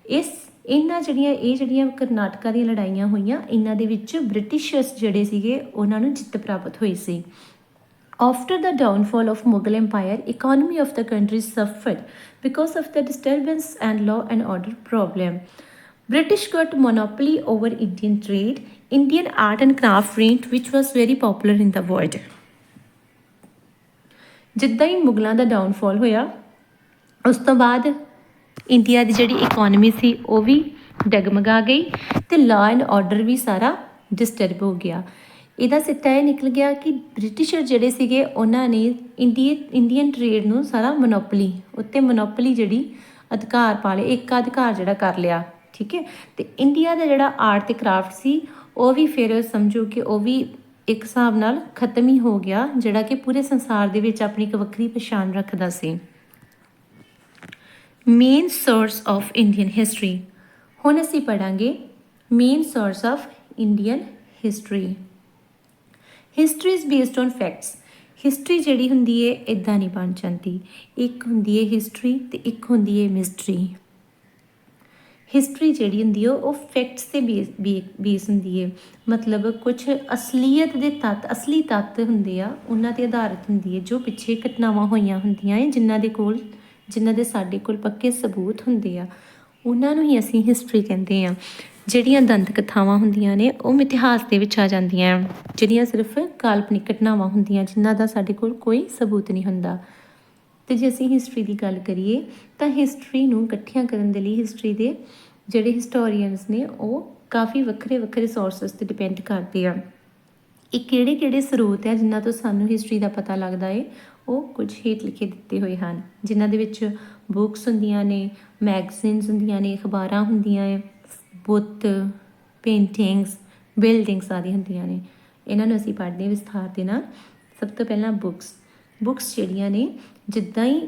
ਇਸ ਇਹਨਾਂ ਜਿਹੜੀਆਂ ਇਹ ਜਿਹੜੀਆਂ ਕਰਨਾਟਕਾ ਦੀਆਂ ਲੜਾਈਆਂ ਹੋਈਆਂ ਇਹਨਾਂ ਦੇ ਵਿੱਚ ਬ੍ਰਿਟਿਸ਼ਰਸ ਜਿਹੜੇ ਸੀਗੇ ਉਹਨਾਂ ਨੂੰ ਜਿੱਤ ਪ੍ਰਾਪਤ ਹੋਈ ਸੀ After the downfall of Mughal Empire, economy of the country suffered because of the disturbance and law and order problem. British got monopoly over Indian trade, Indian art and craft reigned, which was very popular in the world. ਜਿੱਦਾਂ ਹੀ ਮੁਗਲਾਂ ਦਾ downfall ਹੋਇਆ ਉਸ ਤੋਂ ਬਾਅਦ India ਦੀ ਜਿਹੜੀ economy ਸੀ, ਉਹ ਵੀ ਡਗਮਗਾ ਗਈ ਤੇ ਲਾਅ ਐਂਡ ਆਰਡਰ ਵੀ ਸਾਰਾ ਡਿਸਟਰਬ ਹੋ ਗਿਆ। ਇਹਦਾ ਸਿੱਟਾ ਇਹ ਨਿਕਲ ਗਿਆ ਕਿ ਬ੍ਰਿਟਿਸ਼ਰ ਜਿਹੜੇ ਸੀਗੇ, ਉਹਨਾਂ ਨੇ ਇੰਡੀਅਨ ਇੰਡੀਅਨ ਟ੍ਰੇਡ ਨੂੰ ਸਾਰਾ ਮੋਨੋਪੋਲੀ ਉੱਤੇ ਮੋਨੋਪੋਲੀ ਜਿਹੜੀ ਅਧਿਕਾਰ ਪਾ ਲਏ ਇੱਕ ਅਧਿਕਾਰ ਜਿਹੜਾ ਕਰ ਲਿਆ, ਠੀਕ ਹੈ? ਤੇ ਇੰਡੀਆ ਦਾ ਜਿਹੜਾ ਆਰਟ ਤੇ ਕਰਾਫਟ ਸੀ, ਉਹ ਵੀ ਫਿਰ ਸਮਝੋ ਕਿ ਉਹ ਵੀ ਇੱਕ ਹਿਸਾਬ ਨਾਲ ਖਤਮ ਹੀ ਹੋ ਗਿਆ, ਜਿਹੜਾ ਕਿ ਪੂਰੇ ਸੰਸਾਰ ਦੇ ਵਿੱਚ ਆਪਣੀ ਇੱਕ ਵੱਖਰੀ ਪਛਾਣ ਰੱਖਦਾ ਸੀ। Main source of Indian history ਹੁਣ ਅਸੀਂ ਪੜਾਂਗੇ main source of Indian history history is based on facts history ਜਿਹੜੀ ਹੁੰਦੀ ਹੈ ਇਦਾਂ ਨਹੀਂ ਬਣ ਜਾਂਦੀ। ਇੱਕ ਹੁੰਦੀ ਹੈ ਹਿਸਟਰੀ ਤੇ ਇੱਕ ਹੁੰਦੀ ਹੈ ਮਿਸਟਰੀ ਹਿਸਟਰੀ ਜਿਹੜੀ ਹੁੰਦੀ ਹੈ ਉਹ ਫੈਕਟਸ ਤੇ ਬੇਸ ਹੁੰਦੀ ਹੈ ਮਤਲਬ ਕੁਝ ਅਸਲੀਅਤ ਦੇ ਤੱਤ, ਅਸਲੀ ਤੱਤ ਹੁੰਦੇ ਆ, ਉਹਨਾਂ ਤੇ ਆਧਾਰਿਤ ਹੁੰਦੀ ਹੈ ਜੋ ਪਿੱਛੇ ਘਟਨਾਵਾਂ ਹੋਈਆਂ ਹੁੰਦੀਆਂ ਹੈ ਜਿਨ੍ਹਾਂ ਦੇ ਕੋਲ ਜਿਨ੍ਹਾਂ ਦੇ ਸਾਡੇ ਕੋਲ ਪੱਕੇ ਸਬੂਤ ਹੁੰਦੇ ਆ, ਉਹਨਾਂ ਨੂੰ ਹੀ ਅਸੀਂ ਹਿਸਟਰੀ ਕਹਿੰਦੇ ਆ। ਜਿਹੜੀਆਂ ਦੰਤ ਕਥਾਵਾਂ ਹੁੰਦੀਆਂ ਨੇ, ਉਹ ਮਿਥਿਹਾਸ ਦੇ ਵਿੱਚ ਆ ਜਾਂਦੀਆਂ ਜਿਹੜੀਆਂ ਸਿਰਫ ਕਾਲਪਨਿਕ ਘਟਨਾਵਾਂ ਹੁੰਦੀਆਂ, ਜਿਨ੍ਹਾਂ ਦਾ ਸਾਡੇ ਕੋਲ ਕੋਈ ਸਬੂਤ ਨਹੀਂ ਹੁੰਦਾ। ਤੇ ਜੇ ਅਸੀਂ ਹਿਸਟਰੀ ਦੀ ਗੱਲ ਕਰੀਏ, ਤਾਂ ਹਿਸਟਰੀ ਨੂੰ ਇਕੱਠਿਆਂ ਕਰਨ ਦੇ ਲਈ ਹਿਸਟਰੀ ਦੇ ਜਿਹੜੇ ਹਿਸਟੋਰੀਅਨਸ ਨੇ, ਉਹ ਕਾਫੀ ਵੱਖਰੇ ਵੱਖਰੇ ਸੋਰਸਸ ਤੇ ਡਿਪੈਂਡ ਕਰਦੇ ਆ। ਇਹ ਕਿਹੜੇ ਕਿਹੜੇ ਸਰੋਤ ਆ, ਜਿਨ੍ਹਾਂ ਤੋਂ ਸਾਨੂੰ ਹਿਸਟਰੀ ਦਾ ਪਤਾ ਲੱਗਦਾ ਏ ਉਹ ਕੁਝ ਹੇਠ ਲਿਖੇ ਦਿੱਤੇ ਹੋਏ ਹਨ, ਜਿਨ੍ਹਾਂ ਦੇ ਵਿੱਚ ਬੁੱਕਸ ਹੁੰਦੀਆਂ ਨੇ ਮੈਗਜ਼ੀਨਸ ਹੁੰਦੀਆਂ ਨੇ, ਅਖਬਾਰਾਂ ਹੁੰਦੀਆਂ ਹੈ ਬੁੱਤ ਪੇਂਟਿੰਗਸ ਬਿਲਡਿੰਗਸ ਆਦਿ ਹੁੰਦੀਆਂ ਨੇ। ਇਹਨਾਂ ਨੂੰ ਅਸੀਂ ਪੜ੍ਹਦੇ ਹਾਂ ਵਿਸਥਾਰ ਦੇ ਨਾਲ। ਸਭ ਤੋਂ ਪਹਿਲਾਂ ਬੁੱਕਸ ਬੁੱਕਸ ਜਿਹੜੀਆਂ ਨੇ, ਜਿੱਦਾਂ ਹੀ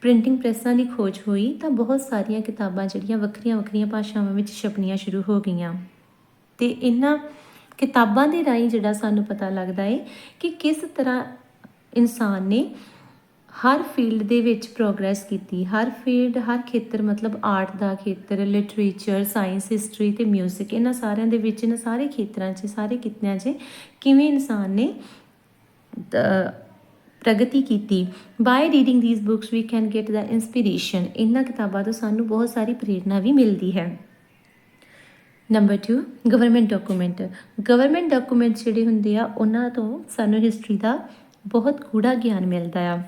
ਪ੍ਰਿੰਟਿੰਗ ਪ੍ਰੈਸਾਂ ਦੀ ਖੋਜ ਹੋਈ, ਤਾਂ ਬਹੁਤ ਸਾਰੀਆਂ ਕਿਤਾਬਾਂ ਜਿਹੜੀਆਂ ਵੱਖਰੀਆਂ ਵੱਖਰੀਆਂ ਭਾਸ਼ਾਵਾਂ ਵਿੱਚ ਛਪਣੀਆਂ ਸ਼ੁਰੂ ਹੋ ਗਈਆਂ। ਤੇ ਇਹਨਾਂ ਕਿਤਾਬਾਂ ਦੇ ਰਾਹੀਂ ਜਿਹੜਾ ਸਾਨੂੰ ਪਤਾ ਲੱਗਦਾ ਏ ਕਿ ਕਿਸ ਤਰ੍ਹਾਂ ਇਨਸਾਨ ਨੇ ਹਰ ਫੀਲਡ ਦੇ ਵਿੱਚ ਪ੍ਰੋਗਰੈਸ ਕੀਤੀ। ਹਰ ਫੀਲਡ ਹਰ ਖੇਤਰ, ਮਤਲਬ ਆਰਟ ਦਾ ਖੇਤਰ ਲਿਟਰੇਚਰ ਸਾਇੰਸ ਹਿਸਟਰੀ ਤੇ 뮤직 ਇਹਨਾਂ ਸਾਰਿਆਂ ਦੇ ਵਿੱਚ, ਇਹਨਾਂ ਸਾਰੇ ਖੇਤਰਾਂ 'ਚ, ਸਾਰੇ ਕਿਤਿਆਂ 'ਚ ਕਿਵੇਂ ਇਨਸਾਨ ਨੇ ਪ੍ਰਗਤੀ ਕੀਤੀ। By reading these books we can get the inspiration ਇਹਨਾਂ ਕਿਤਾਬਾਂ ਤੋਂ ਸਾਨੂੰ ਬਹੁਤ ਸਾਰੀ ਪ੍ਰੇਰਣਾ ਵੀ ਮਿਲਦੀ ਹੈ। Number 2 government document government document ਜਿਹੜੇ ਹੁੰਦੇ ਆ, ਉਹਨਾਂ ਤੋਂ ਸਾਨੂੰ ਹਿਸਟਰੀ ਦਾ ਬਹੁਤ ਕੂੜਾ ਗਿਆਨ ਮਿਲਦਾ ਆ।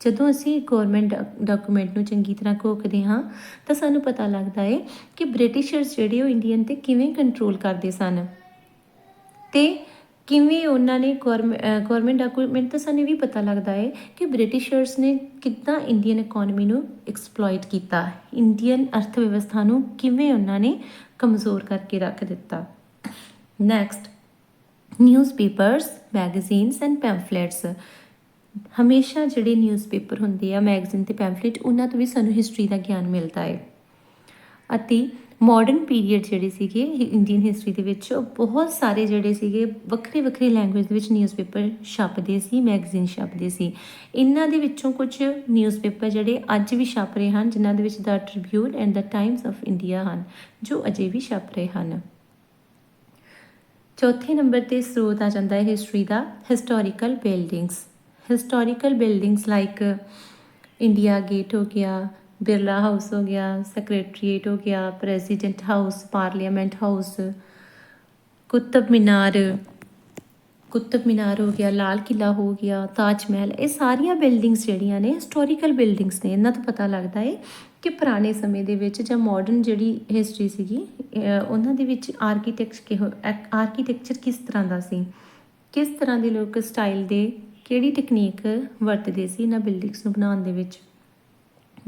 ਜਦੋਂ ਅਸੀਂ ਗਵਰਨਮੈਂਟ ਡਾਕੂਮੈਂਟ ਨੂੰ ਚੰਗੀ ਤਰ੍ਹਾਂ ਘੋਖਦੇ ਹਾਂ, ਤਾਂ ਸਾਨੂੰ ਪਤਾ ਲੱਗਦਾ ਹੈ ਕਿ ਬ੍ਰਿਟਿਸ਼ਰਸ ਜਿਹੜੇ ਉਹ ਇੰਡੀਅਨ ਤੇ ਕਿਵੇਂ ਕੰਟਰੋਲ ਕਰਦੇ ਸਨ। ਤੇ ਕਿਵੇਂ ਉਹਨਾਂ ਨੇ ਗਵਰਨਮੈਂਟ ਡਾਕੂਮੈਂਟ ਤੋਂ ਸਾਨੂੰ ਇਹ ਵੀ ਪਤਾ ਲੱਗਦਾ ਹੈ ਕਿ ਬ੍ਰਿਟਿਸ਼ਰਸ ਨੇ ਕਿੱਦਾਂ ਇੰਡੀਅਨ ਇਕਨੋਮੀ ਨੂੰ ਐਕਸਪਲੋਇਟ ਕੀਤਾ ਇੰਡੀਅਨ ਅਰਥ ਵਿਵਸਥਾ ਨੂੰ ਕਿਵੇਂ ਉਹਨਾਂ ਨੇ ਕਮਜ਼ੋਰ ਕਰਕੇ ਰੱਖ ਦਿੱਤਾ। Next newspapers magazines and pamphlets ਹਮੇਸ਼ਾ ਜਿਹੜੇ ਨਿਊਜ਼ਪੇਪਰ ਹੁੰਦੇ ਆ ਮੈਗਜ਼ੀਨ ਤੇ ਪੈਂਫਲੇਟ ਉਹਨਾਂ ਤੋਂ ਵੀ ਸਾਨੂੰ ਹਿਸਟਰੀ ਦਾ ਗਿਆਨ ਮਿਲਦਾ ਹੈ ਅਤੇ ਮਾਡਰਨ ਪੀਰੀਅਡ ਜਿਹੜੇ ਸੀਗੇ ਇੰਡੀਅਨ ਹਿਸਟਰੀ ਦੇ ਵਿੱਚ, ਉਹ ਬਹੁਤ ਸਾਰੇ ਜਿਹੜੇ ਸੀਗੇ, ਵੱਖਰੇ ਵੱਖਰੇ ਲੈਂਗੁਏਜ ਦੇ ਵਿੱਚ ਨਿਊਜ਼ਪੇਪਰ ਛਪਦੇ ਸੀ ਮੈਗਜ਼ੀਨ ਛਪਦੇ ਸੀ। ਇਹਨਾਂ ਦੇ ਵਿੱਚੋਂ ਕੁਝ ਨਿਊਜ਼ਪੇਪਰ ਜਿਹੜੇ ਅੱਜ ਵੀ ਛਪ ਰਹੇ ਹਨ, ਜਿਨ੍ਹਾਂ ਦੇ ਵਿੱਚ the Tribune and the Times of India ਹਨ, ਜੋ ਅਜੇ ਵੀ ਛਪ ਰਹੇ ਹਨ। ਚੌਥੇ ਨੰਬਰ ਤੇ ਸਰੋਤ ਆ ਜਾਂਦਾ ਹੈ ਹਿਸਟਰੀ ਦਾ historical buildings historical buildings like India Gate ਹੋ ਗਿਆ ਬਿਰਲਾ ਹਾਊਸ ਹੋ ਗਿਆ ਸੈਕਟਰੀਏਟ ਹੋ ਗਿਆ president house parliament house Qutub Minar Qutub Minar ਹੋ ਗਿਆ, ਲਾਲ ਕਿਲਾ ਹੋ ਗਿਆ, ਤਾਜ ਮਹਿਲ, ਇਹ ਸਾਰੀਆਂ ਬਿਲਡਿੰਗਸ ਜਿਹੜੀਆਂ ਨੇ ਹਿਸਟੋਰੀਕਲ ਬਿਲਡਿੰਗਸ ਨੇ, ਇਹਨਾਂ ਤੋਂ ਪਤਾ ਲੱਗਦਾ ਹੈ ਕਿ ਪੁਰਾਣੇ ਸਮੇਂ ਦੇ ਵਿੱਚ ਜਾਂ ਮਾਡਰਨ ਜਿਹੜੀ ਹਿਸਟਰੀ ਸੀਗੀ ਉਹਨਾਂ ਦੇ ਵਿੱਚ ਆਰਕੀਟੈਕਚਰ ਕਿਹੋ ਆਰਕੀਟੈਕਚਰ ਕਿਸ ਤਰ੍ਹਾਂ ਦਾ ਸੀ? ਕਿਸ ਤਰ੍ਹਾਂ ਦੇ ਲੋਕ ਸਟਾਈਲ ਦੇ, ਕਿਹੜੀ ਟੈਕਨੀਕ ਵਰਤਦੇ ਸੀ ਇਹਨਾਂ ਬਿਲਡਿੰਗਸ ਨੂੰ ਬਣਾਉਣ ਦੇ ਵਿੱਚ?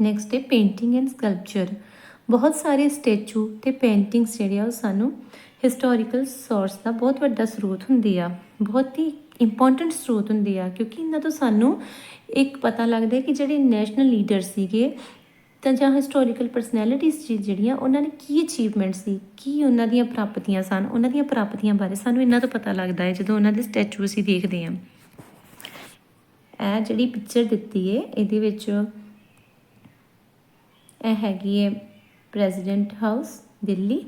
ਨੈਕਸਟ ਹੈ ਪੇਂਟਿੰਗ ਐਂਡ ਸਕਲਪਚਰ ਬਹੁਤ ਸਾਰੇ ਸਟੈਚੂ ਤੇ ਪੇਂਟਿੰਗਸ ਜਿਹੜੇ ਆ, ਉਹ ਸਾਨੂੰ ਹਿਸਟੋਰੀਕਲ ਸੋਰਸ ਦਾ ਬਹੁਤ ਵੱਡਾ ਸਰੋਤ ਹੁੰਦੇ ਆ। ਬਹੁਤ ਹੀ ਇੰਪੋਰਟੈਂਟ ਸਰੋਤ ਹੁੰਦੇ ਆ, ਕਿਉਂਕਿ ਇਹਨਾਂ ਤੋਂ ਸਾਨੂੰ ਇੱਕ ਪਤਾ ਲੱਗਦਾ ਹੈ ਕਿ ਜਿਹੜੇ ਨੈਸ਼ਨਲ ਲੀਡਰ ਸੀਗੇ ਤਾਂ ਜਾਂ ਹਿਸਟੋਰੀਕਲ ਪਰਸਨੈਲਿਟੀਜ਼ ਜਿਹੜੀਆਂ, ਉਹਨਾਂ ਨੇ ਕੀ ਅਚੀਵਮੈਂਟ ਸੀ? ਕੀ ਉਹਨਾਂ ਦੀਆਂ ਪ੍ਰਾਪਤੀਆਂ ਸਨ? ਉਹਨਾਂ ਦੀਆਂ ਪ੍ਰਾਪਤੀਆਂ ਬਾਰੇ ਸਾਨੂੰ ਇਹਨਾਂ ਤੋਂ ਪਤਾ ਲੱਗਦਾ ਹੈ ਜਦੋਂ ਉਹਨਾਂ ਦੇ ਸਟੈਚੂ ਅਸੀਂ ਦੇਖਦੇ ਹਾਂ। ਇਹ ਜਿਹੜੀ ਪਿਕਚਰ ਦਿੱਤੀ ਹੈ, ਇਹਦੇ ਵਿੱਚ ਇਹ ਹੈਗੀ ਹੈ president house Delhi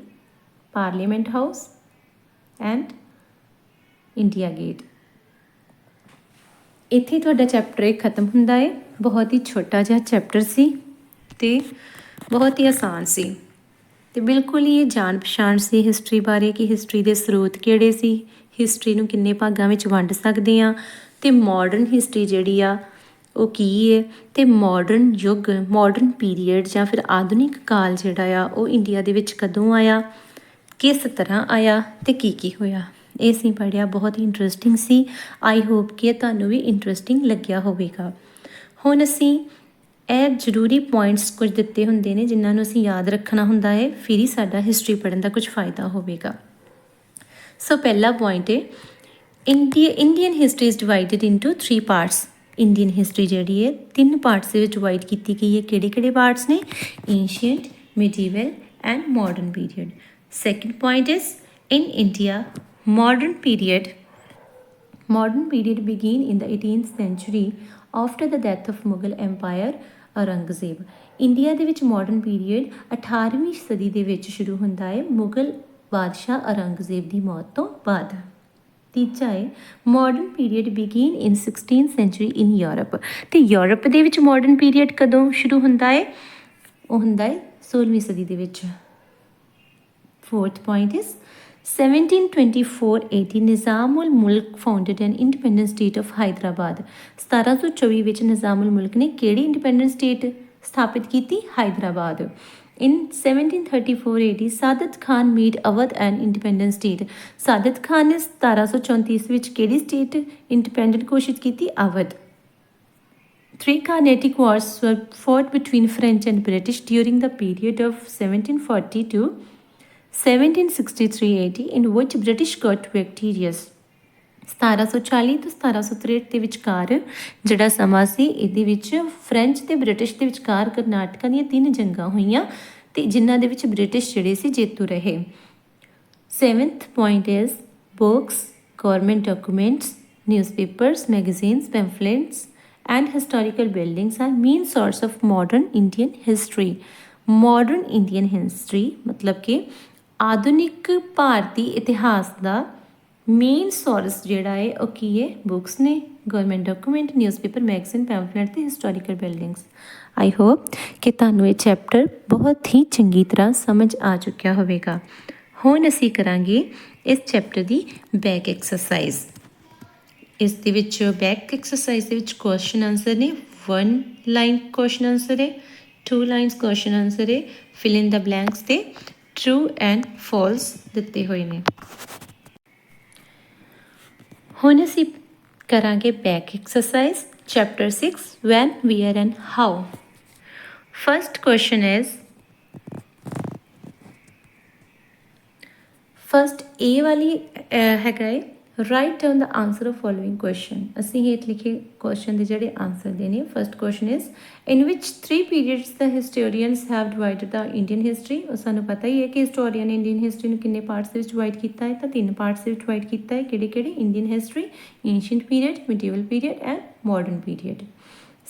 parliament house and India Gate ਇੱਥੇ ਤੁਹਾਡਾ ਚੈਪਟਰ 1 ਖਤਮ ਹੁੰਦਾ ਹੈ। ਬਹੁਤ ਹੀ ਛੋਟਾ ਜਿਹਾ ਚੈਪਟਰ ਸੀ। ਤੇ ਬਹੁਤ ਹੀ ਆਸਾਨ ਸੀ। ਤੇ ਬਿਲਕੁਲ ਹੀ ਇਹ ਜਾਣ ਪਛਾਣ ਸੀ ਹਿਸਟਰੀ ਬਾਰੇ ਕਿ ਹਿਸਟਰੀ ਦੇ ਸਰੋਤ ਕਿਹੜੇ ਸੀ ਹਿਸਟਰੀ ਨੂੰ ਕਿੰਨੇ ਭਾਗਾਂ ਵਿੱਚ ਵੰਡ ਸਕਦੇ ਆ ਤੇ ਮਾਡਰਨ ਹਿਸਟਰੀ ਜਿਹੜੀ ਆ ਉਹ ਕੀ ਹੈ ਤੇ ਮਾਡਰਨ ਯੁੱਗ ਮਾਡਰਨ ਪੀਰੀਅਡ ਜਾਂ ਫਿਰ ਆਧੁਨਿਕ ਕਾਲ ਜਿਹੜਾ ਆ ਉਹ ਇੰਡੀਆ ਦੇ ਵਿੱਚ ਕਦੋਂ ਆਇਆ, ਕਿਸ ਤਰ੍ਹਾਂ ਆਇਆ ਤੇ ਕੀ ਕੀ ਹੋਇਆ। ਇਹ ਸੀ ਪੜਿਆ ਬਹੁਤ ਹੀ ਇੰਟਰਸਟਿੰਗ ਸੀ। ਆਈ ਹੋਪ ਕਿ ਇਹ ਤੁਹਾਨੂੰ ਵੀ ਇੰਟਰਸਟਿੰਗ ਲੱਗਿਆ ਹੋਵੇਗਾ। ਹੁਣ ਅਸੀਂ ਇਹ ਜ਼ਰੂਰੀ ਪੁਆਇੰਟਸ ਕੁਝ ਦਿੱਤੇ ਹੁੰਦੇ ਨੇ ਜਿਨ੍ਹਾਂ ਨੂੰ ਅਸੀਂ ਯਾਦ ਰੱਖਣਾ ਹੁੰਦਾ ਹੈ, ਫਿਰ ਹੀ ਸਾਡਾ ਹਿਸਟਰੀ ਪੜ੍ਹਨ ਦਾ ਕੁਝ ਫਾਇਦਾ ਹੋਵੇਗਾ। ਸੋ ਪਹਿਲਾ ਪੁਆਇੰਟ ਹੈ India Indian history is divided into 3 parts Indian history ਜਿਹੜੀ ਹੈ, ਤਿੰਨ ਪਾਰਟਸ ਦੇ ਵਿੱਚ ਡਿਵਾਈਡ ਕੀਤੀ ਗਈ ਹੈ। ਕਿਹੜੇ ਕਿਹੜੇ ਪਾਰਟਸ ਨੇ? Ancient medieval and modern period second point is in india, modern period modern period began in the 18th century after the death of mughal empire Aurangzeb. India ਦੇ ਵਿੱਚ ਮਾਡਰਨ ਪੀਰੀਅਡ 18ਵੀਂ ਸਦੀ ਦੇ ਵਿੱਚ ਸ਼ੁਰੂ ਹੁੰਦਾ ਹੈ ਮੁਗਲ ਬਾਦਸ਼ਾਹ ਔਰੰਗਜ਼ੇਬ ਦੀ ਮੌਤ ਤੋਂ ਬਾਅਦ। ਤੀਜਾ ਹੈ modern period begin in 16th century in Europe ਤੇ ਯੂਰਪ ਦੇ ਵਿੱਚ ਮਾਡਰਨ ਪੀਰੀਅਡ ਕਦੋਂ ਸ਼ੁਰੂ ਹੁੰਦਾ ਹੈ? ਉਹ ਹੁੰਦਾ ਹੈ 16ਵੀਂ ਸਦੀ ਦੇ ਵਿੱਚ। Fourth point is 1724-80 Nizamul Mulk founded an independent state of Hyderabad 1724 ਵਿੱਚ ਨਿਜ਼ਾਮੁਲ ਮੁਲਕ ਨੇ ਕਿਹੜੀ ਇੰਡੀਪੈਂਡੈਂਟ ਸਟੇਟ ਸਥਾਪਿਤ ਕੀਤੀ? Hyderabad in 1734-80 Saadat Khan made Awadh an independent state Saadat Khan ਨੇ 1734 ਵਿੱਚ ਕਿਹੜੀ ਸਟੇਟ ਇੰਡੀਪੈਂਡੈਂਟ ਘੋਸ਼ਿਤ ਕੀਤੀ? Awadh. Three Carnatic Wars were fought between French and British during the period of 1740 to 1763-80 in which British got victorious. 1740 ਤੋਂ 1763 ਦੇ ਵਿਚਕਾਰ ਜਿਹੜਾ ਸਮਾਂ ਸੀ ਇਹਦੇ ਵਿੱਚ ਫ੍ਰੈਂਚ ਤੇ ਬ੍ਰਿਟਿਸ਼ ਦੇ ਵਿਚਕਾਰ ਕਰਨਾਟਕਾ ਦੀਆਂ ਤਿੰਨ ਜੰਗਾਂ ਹੋਈਆਂ ਤੇ ਜਿਨ੍ਹਾਂ ਦੇ ਵਿੱਚ ਬ੍ਰਿਟਿਸ਼ ਜਿਹੜੇ ਸੀ ਜੇਤੂ ਰਹੇ Seventh point is books, government documents, newspapers, magazines, pamphlets, and historical buildings are main source of modern Indian history. Modern Indian history ਮਤਲਬ ਕਿ ਆਧੁਨਿਕ ਭਾਰਤੀ ਇਤਿਹਾਸ ਦਾ ਮੇਨ ਸੋਰਸ ਜਿਹੜਾ ਹੈ, ਉਹ ਕੀ ਹੈ? ਬੁక్స్ ਨੇ government document newspaper magazine pamphlet ਤੇ ਹਿਸਟੋਰੀਕਲ ਬਿਲਡਿੰਗਸ ਆਈ ਹੋਪ ਕਿ ਤੁਹਾਨੂੰ ਇਹ ਚੈਪਟਰ ਬਹੁਤ ਹੀ ਚੰਗੀ ਤਰ੍ਹਾਂ ਸਮਝ ਆ ਚੁੱਕਿਆ ਹੋਵੇਗਾ। ਹੁਣ ਅਸੀਂ ਕਰਾਂਗੇ ਇਸ ਚੈਪਟਰ ਦੀ ਬੈਕ ਐਕਸਰਸਾਈਜ਼ ਇਸ ਦੇ ਵਿੱਚ ਬੈਕ ਐਕਸਰਸਾਈਜ਼ ਦੇ ਵਿੱਚ ਕੁਐਸਚਨ ਆਨਸਰ ਨੇ। 1 ਲਾਈਨ ਕੁਐਸਚਨ ਆਨਸਰ ਹੈ 2 ਲਾਈਨਸ ਕੁਐਸਚਨ ਆਨਸਰ ਹੈ ਫਿਲ ਇਨ ਦਾ ਬਲੈਂਕਸ ਤੇ। ਟਰੂ ਐਂਡ ਫਾਲਸ ਦਿੱਤੇ ਹੋਏ ਨੇ। ਹੁਣ ਅਸੀਂ ਕਰਾਂਗੇ back exercise chapter 6 when, where and how first question is first A ਵਾਲੀ ਹੈਗਾ ਹੈ write down the answer of following question ਅਸੀਂ ਹੇਠ ਲਿਖੇ ਕੁਐਸਚਨ ਦੇ ਜਿਹੜੇ ਆਨਸਰ ਦੇਣੇ ਫਸਟ ਕੁਐਸਚਨ ਇਜ਼ ਇਨ ਵਿਚ 3 periods the historians have divided the Indian history ਉਹ ਸਾਨੂੰ ਪਤਾ ਹੀ ਹੈ ਕਿ ਹਿਸਟੋਰੀਅਨ ਨੇ ਇੰਡੀਅਨ ਹਿਸਟਰੀ ਨੂੰ ਕਿੰਨੇ ਪਾਰਟਸ ਦੇ ਵਿੱਚ ਡਿਵਾਈਡ ਕੀਤਾ ਹੈ, ਤਾਂ ਤਿੰਨ ਪਾਰਟਸ ਦੇ ਵਿੱਚ ਡਿਵਾਈਡ ਕੀਤਾ ਹੈ, ਕਿਹੜੇ ਕਿਹੜੇ? Indian history ancient period medieval period and modern period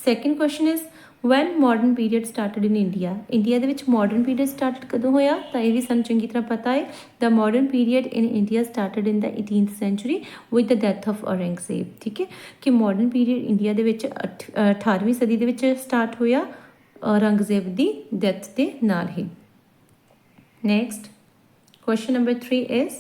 second question is when modern period started in India India ਦੇ ਵਿੱਚ ਮਾਡਰਨ ਪੀਰੀਅਡ ਸਟਾਰਟਡ ਕਦੋਂ ਹੋਇਆ ਤਾਂ ਇਹ ਵੀ ਸਾਨੂੰ ਚੰਗੀ ਤਰ੍ਹਾਂ ਪਤਾ ਹੈ the modern period in India started in the 18th century with the death of Aurangzeb ਠੀਕ ਹੈ ਕਿ ਮਾਡਰਨ ਪੀਰੀਅਡ ਇੰਡੀਆ ਦੇ ਵਿੱਚ 18ਵੀਂ ਸਦੀ ਦੇ ਵਿੱਚ ਸਟਾਰਟ ਹੋਇਆ ਔਰੰਗਜ਼ੇਬ ਦੀ ਡੈਥ ਦੇ ਨਾਲ ਹੀ next question number 3 is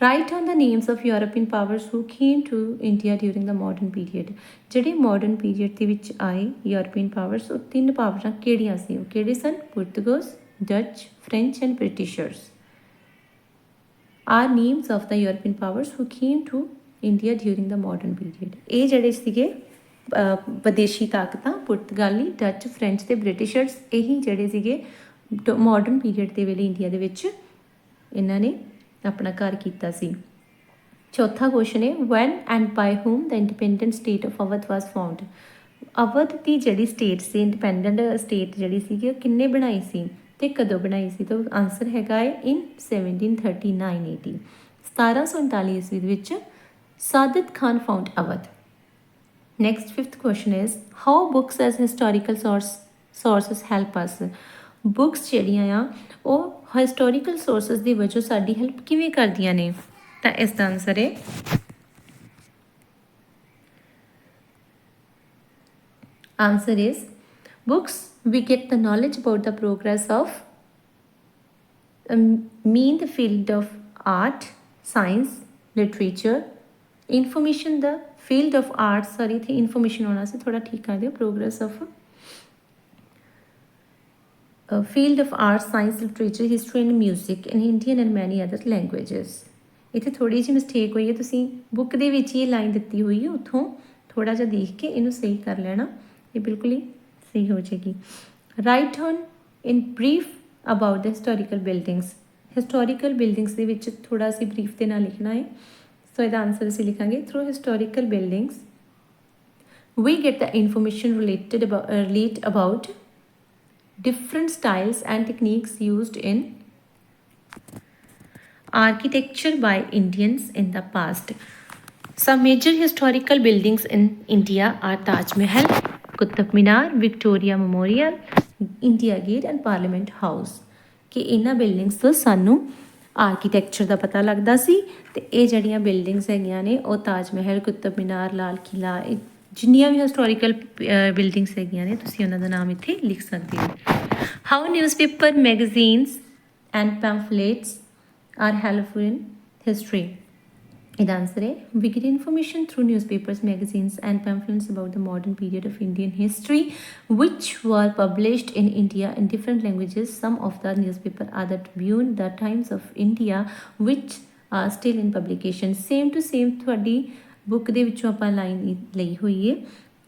write down the names of European powers who came to India during the modern period. ਜਿਹੜੇ ਮਾਡਰਨ ਪੀਰੀਅਡ ਦੇ ਵਿੱਚ ਆਏ ਯੂਰਪੀਅਨ ਪਾਵਰਸ ਉਹ ਤਿੰਨ ਪਾਵਰਾਂ ਕਿਹੜੀਆਂ ਸੀ ਉਹ ਕਿਹੜੇ ਸਨ Portugal Dutch French and Britishers are names of the European powers who came to India during the modern period. ਇਹ ਜਿਹੜੇ ਸੀਗੇ ਵਿਦੇਸ਼ੀ ਤਾਕਤਾਂ, ਪੁਰਤਗਾਲੀ ਡੱਚ ਫ੍ਰੈਂਚ ਤੇ ਬ੍ਰਿਟਿਸ਼ਰਸ ਇਹੀ ਜਿਹੜੇ ਸੀਗੇ ਮਾਡਰਨ ਪੀਰੀਅਡ ਦੇ ਵੇਲੇ ਇੰਡੀਆ ਦੇ ਵਿੱਚ ਇਹਨਾਂ ਨੇ ਆਪਣਾ ਘਰ ਕੀਤਾ ਸੀ ਚੌਥਾ ਕੁਐਸਚਨ ਹੈ when and by whom the independent state of Awadh was found Awadh ਦੀ ਜਿਹੜੀ ਸਟੇਟ ਸੀ ਇੰਡੀਪੈਂਡੈਂਟ ਸਟੇਟ ਜਿਹੜੀ ਸੀ ਕਿੰਨੇ ਬਣਾਈ ਸੀ ਤੇ ਕਦੋਂ ਬਣਾਈ ਸੀ ਤਾਂ ਆਨਸਰ ਹੈਗਾ ਹੈ ਇਨ 1739 80 1739 ਈਸਵੀ ਵਿੱਚ Saadat Khan found Awadh next fifth question is how books as historical source sources help us books ਜਿਹੜੀਆਂ ਆ ਉਹ ਹਿਸਟੋਰੀਕਲ ਸੋਰਸਸ ਦੀ ਵਜ੍ਹਾ ਸਾਡੀ ਹੈਲਪ ਕਿਵੇਂ ਕਰਦੀਆਂ ਨੇ ਤਾਂ ਇਸ ਦਾ ਆਨਸਰ ਹੈ answer is books we get the knowledge about the progress of um, mean the field of art science literature information the field of art sorry ਇੱਥੇ information ਹੋਣਾ ਸੀ ਥੋੜਾ ਠੀਕ ਕਰ ਦਿਓ progress of uh, field of art science literature history and music in indian and many other languages. ਇੱਥੇ ਥੋੜੀ ਜਿਹੀ mistake ਹੋਈ ਹੈ। ਤੁਸੀਂ ਬੁੱਕ ਦੇ ਵਿੱਚ ਹੀ ਇਹ ਲਾਈਨ ਦਿੱਤੀ ਹੋਈ ਹੈ। ਉੱਥੋਂ ਥੋੜਾ ਜਿਹਾ ਦੇਖ ਕੇ ਇਹਨੂੰ ਸਹੀ ਕਰ ਲੈਣਾ। ਇਹ ਬਿਲਕੁਲ ਹੀ ਸਹੀ ਹੋ ਜਾਏਗੀ। Write on in brief about the historical buildings historical buildings ਦੇ ਵਿੱਚ ਥੋੜਾ ਅਸੀਂ ਬਰੀਫ ਦੇ ਨਾਲ ਲਿਖਣਾ ਹੈ। ਸੋ ਇਹਦਾ ਆਨਸਰ ਅਸੀਂ ਲਿਖਾਂਗੇ। Through historical buildings we get the information related about uh, relate about different styles and techniques used in architecture by Indians in the past. Some major historical buildings in India are Taj Mahal, Qutub Minar, Victoria Memorial, India Gate and Parliament House. ਕਿ ਇਹਨਾਂ buildings ਤੋਂ ਸਾਨੂੰ architecture ਦਾ ਪਤਾ ਲੱਗਦਾ ਸੀ ਤੇ ਇਹ ਜਿਹੜੀਆਂ buildings ਹੈਗੀਆਂ ਨੇ ਉਹ ਤਾਜ ਮਹਿਲ ਕੁਤਬ ਮਿਨਾਰ ਲਾਲ ਕਿਲਾ ਇਹ ਜਿੰਨੀਆਂ ਵੀ ਹਿਸਟੋਰੀਕਲ ਬਿਲਡਿੰਗਸ ਹੈਗੀਆਂ ਨੇ ਤੁਸੀਂ ਉਹਨਾਂ ਦਾ ਨਾਮ ਇੱਥੇ ਲਿਖ ਸਕਦੇ ਹੋ how newspaper magazines and pamphlets are helpful in history ਇਹਦਾ ਆਨਸਰ ਹੈ we get information through newspapers magazines and pamphlets about the modern period of indian history which were published in india in different languages some of the newspaper are the tribune the times of india which are still in publication same to same ਤੁਹਾਡੀ book ਦੇ ਵਿੱਚੋਂ ਆਪਾਂ line ਲਈ ਹੋਈ ਹੈ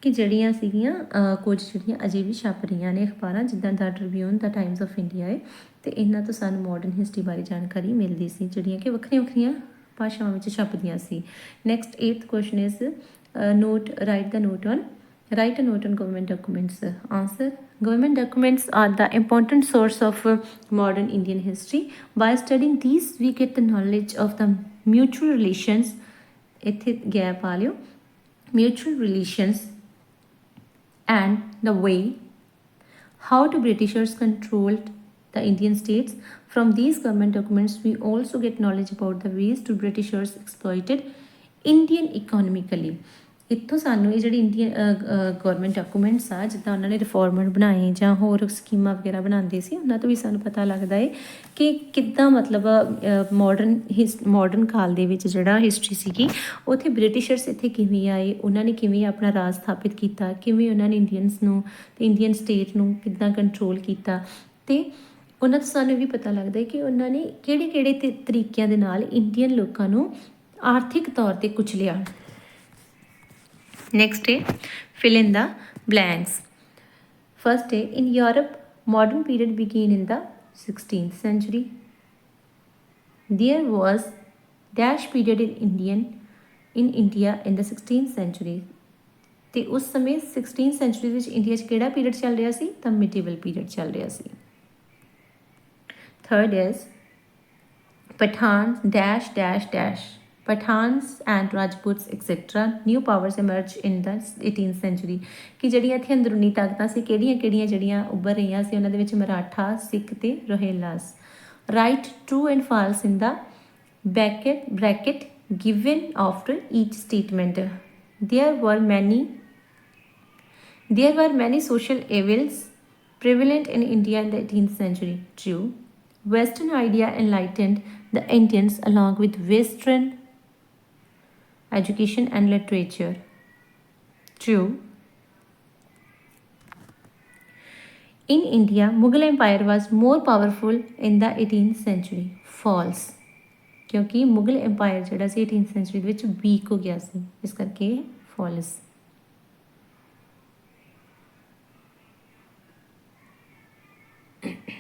ਕਿ ਜਿਹੜੀਆਂ ਸੀਗੀਆਂ ਅਹ, ਕੁਝ ਜਿਹੜੀਆਂ ਅਜੇ ਵੀ ਛਪ ਰਹੀਆਂ ਨੇ ਅਖਬਾਰਾਂ ਜਿੱਦਾਂ the Tribune the Times of India ਹੈ ਤੇ ਇਹਨਾਂ ਤੋਂ ਸਾਨੂੰ ਮਾਡਰਨ ਹਿਸਟਰੀ ਬਾਰੇ ਜਾਣਕਾਰੀ ਮਿਲਦੀ ਸੀ ਜਿਹੜੀਆਂ ਕਿ ਵੱਖਰੀਆਂ ਵੱਖਰੀਆਂ ਭਾਸ਼ਾਵਾਂ ਵਿੱਚ ਛਪਦੀਆਂ ਸੀ next 8th question is note write the note on write a note on government documents answer government documents are the important source of uh, modern indian history by studying these we get the knowledge of the mutual relations ethic gap value mutual relations and the way how the britishers controlled the indian states. From these government documents we also get knowledge about the ways to britishers exploited indian economically. ਇੱਥੋਂ ਸਾਨੂੰ ਇਹ ਜਿਹੜੀ Indian government documents ਆ, ਜਿੱਦਾਂ ਉਹਨਾਂ ਨੇ reformer ਬਣਾਏ ਜਾਂ ਹੋਰ ਸਕੀਮਾਂ ਵਗੈਰਾ ਬਣਾਉਂਦੇ ਸੀ, ਉਹਨਾਂ ਤੋਂ ਵੀ ਸਾਨੂੰ ਪਤਾ ਲੱਗਦਾ ਹੈ ਕਿ ਕਿੱਦਾਂ ਮਤਲਬ ਮਾਡਰਨ ਮਾਡਰਨ ਕਾਲ ਦੇ ਵਿੱਚ ਜਿਹੜਾ ਹਿਸਟਰੀ ਸੀਗੀ, ਉੱਥੇ ਬ੍ਰਿਟਿਸ਼ਰਸ ਇੱਥੇ ਕਿਵੇਂ ਆਏ, ਉਹਨਾਂ ਨੇ ਕਿਵੇਂ ਆਪਣਾ ਰਾਜ ਸਥਾਪਿਤ ਕੀਤਾ, ਕਿਵੇਂ ਉਹਨਾਂ ਨੇ ਇੰਡੀਅਨਸ ਨੂੰ ਤੇ ਇੰਡੀਅਨ ਸਟੇਟ ਨੂੰ ਕਿੱਦਾਂ ਕੰਟਰੋਲ ਕੀਤਾ। ਤੇ ਉਹਨਾਂ ਤੋਂ ਸਾਨੂੰ ਵੀ ਪਤਾ ਲੱਗਦਾ ਹੈ ਕਿ ਉਹਨਾਂ ਨੇ ਕਿਹੜੇ ਕਿਹੜੇ ਤਰੀਕਿਆਂ ਦੇ ਨਾਲ ਇੰਡੀਅਨ ਲੋਕਾਂ ਨੂੰ ਆਰਥਿਕ ਤੌਰ ਤੇ ਕੁਚਲਿਆ Next day, fill in the blanks. First day, in Europe, modern period began in the 16th century. There was dash period in Indian in India in the 16th century. ਤੇ ਉਸ ਸਮੇਂ 16th century ਵਿੱਚ India 'ਚ ਕਿਹੜਾ period ਚੱਲ ਰਿਹਾ ਸੀ ਤਾਂ ਮਿਡੀਵਲ period ਚੱਲ ਰਿਹਾ ਸੀ third is Pathan dash dash dash Pathans and Rajputs etc. New powers emerge in the 18th century ਕਿ ਜਿਹੜੀਆਂ ਇੱਥੇ ਅੰਦਰੂਨੀ ਤਾਕਤਾਂ ਸੀ ਕਿਹੜੀਆਂ ਕਿਹੜੀਆਂ ਜਿਹੜੀਆਂ ਉੱਭਰ ਰਹੀਆਂ ਸੀ ਉਹਨਾਂ ਦੇ ਵਿੱਚ ਮਰਾਠਾ ਸਿੱਖ ਤੇ Rohillas write true and false in the bracket bracket given after each statement there were many there were many social evils prevalent in India in the 18th century. True. Western idea enlightened the Indians along with Western education and literature. 2. In India, Mughal Empire was more powerful in the 18th century. False. ਕਿਉਂਕਿ Mughal empire ਜਿਹੜਾ ਸੀ 18th sanctuary ਦੇ ਵਿੱਚ week ਹੋ ਗਿਆ ਸੀ ਇਸ ਕਰਕੇ false Thank.